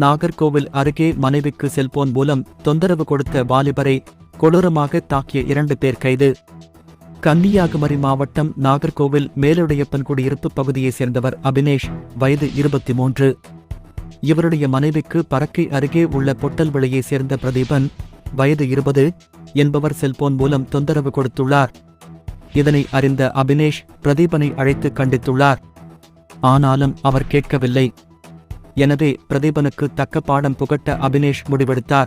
நாகர்கோவில் அருகே மனைவிக்கு செல்போன் மூலம் தொந்தரவு கொடுத்த வாலிபரை கொடூரமாக தாக்கிய இரண்டு பேர் கைது. கன்னியாகுமரி மாவட்டம் நாகர்கோவில் மேலுடையப்பன் குடியிருப்பு பகுதியைச் சேர்ந்தவர் அபினேஷ் வயது இருபத்தி மூன்று இவருடைய மனைவிக்கு பறக்கை அருகே உள்ள பொட்டல் விலையைச் சேர்ந்த பிரதீபன் வயது இருபது என்பவர் செல்போன் மூலம் தொந்தரவு கொடுத்துள்ளார். இதனை அறிந்த அபினேஷ் பிரதீபனை அழைத்து கண்டித்துள்ளார். ஆனாலும் அவர் கேட்கவில்லை. எனவே பிரதீபனுக்கு தக்க பாடம் புகட்ட அபினேஷ் முடிவெடுத்தார்.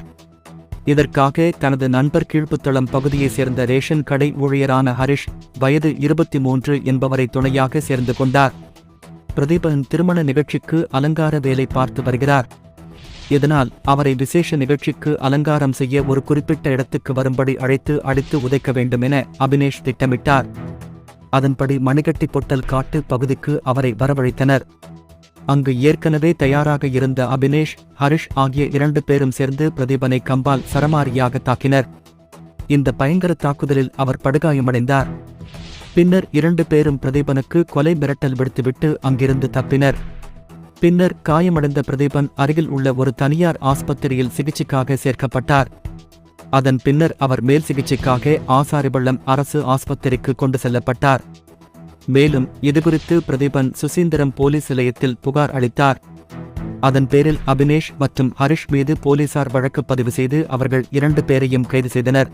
இதற்காக தனது நண்பர் கீழ்ப்புத்தளம் பகுதியைச் சேர்ந்த ரேஷன் கடை ஊழியரான ஹரிஷ் வயது இருபத்தி மூன்று என்பவரை துணையாக சேர்ந்து கொண்டார். பிரதீபன் திருமண நிகழ்ச்சிக்கு அலங்கார வேலை பார்த்து வருகிறார். இதனால் அவரை விசேஷ நிகழ்ச்சிக்கு அலங்காரம் செய்ய ஒரு குறிப்பிட்ட இடத்துக்கு வரும்படி அழைத்து அடித்து உதைக்க வேண்டும் என அபினேஷ் திட்டமிட்டார். அதன்படி மணிகட்டி பொட்டல் காட்டு பகுதிக்கு அவரை வரவழைத்தனர். அங்கு ஏற்கனவே தயாராக இருந்த அபினேஷ் ஹரிஷ் ஆகிய இரண்டு பேரும் சேர்ந்து பிரதீபனை கம்பால் சரமாரியாக தாக்கினர். இந்த பயங்கர தாக்குதலில் அவர் படுகாயமடைந்தார். பின்னர் இரண்டு பேரும் பிரதீபனுக்கு கொலை மிரட்டல் விடுத்துவிட்டு அங்கிருந்து தப்பினர். பின்னர் காயமடைந்த பிரதீபன் அருகில் உள்ள ஒரு தனியார் ஆஸ்பத்திரியில் சிகிச்சைக்காக சேர்க்கப்பட்டார். அதன் பின்னர் அவர் மேல் சிகிச்சைக்காக ஆசாரிபள்ளம் அரசு ஆஸ்பத்திரிக்கு கொண்டு செல்லப்பட்டார். மேலும் இதுகுறித்து பிரதீபன் சுசீந்திரம் போலீஸ் நிலையத்தில் புகார் அளித்தார். அதன் பேரில் அபினேஷ் மற்றும் ஹரிஷ் மீது போலீசார் வழக்கு பதிவு செய்து அவர்கள் இரண்டு பேரையும் கைது செய்தனர்.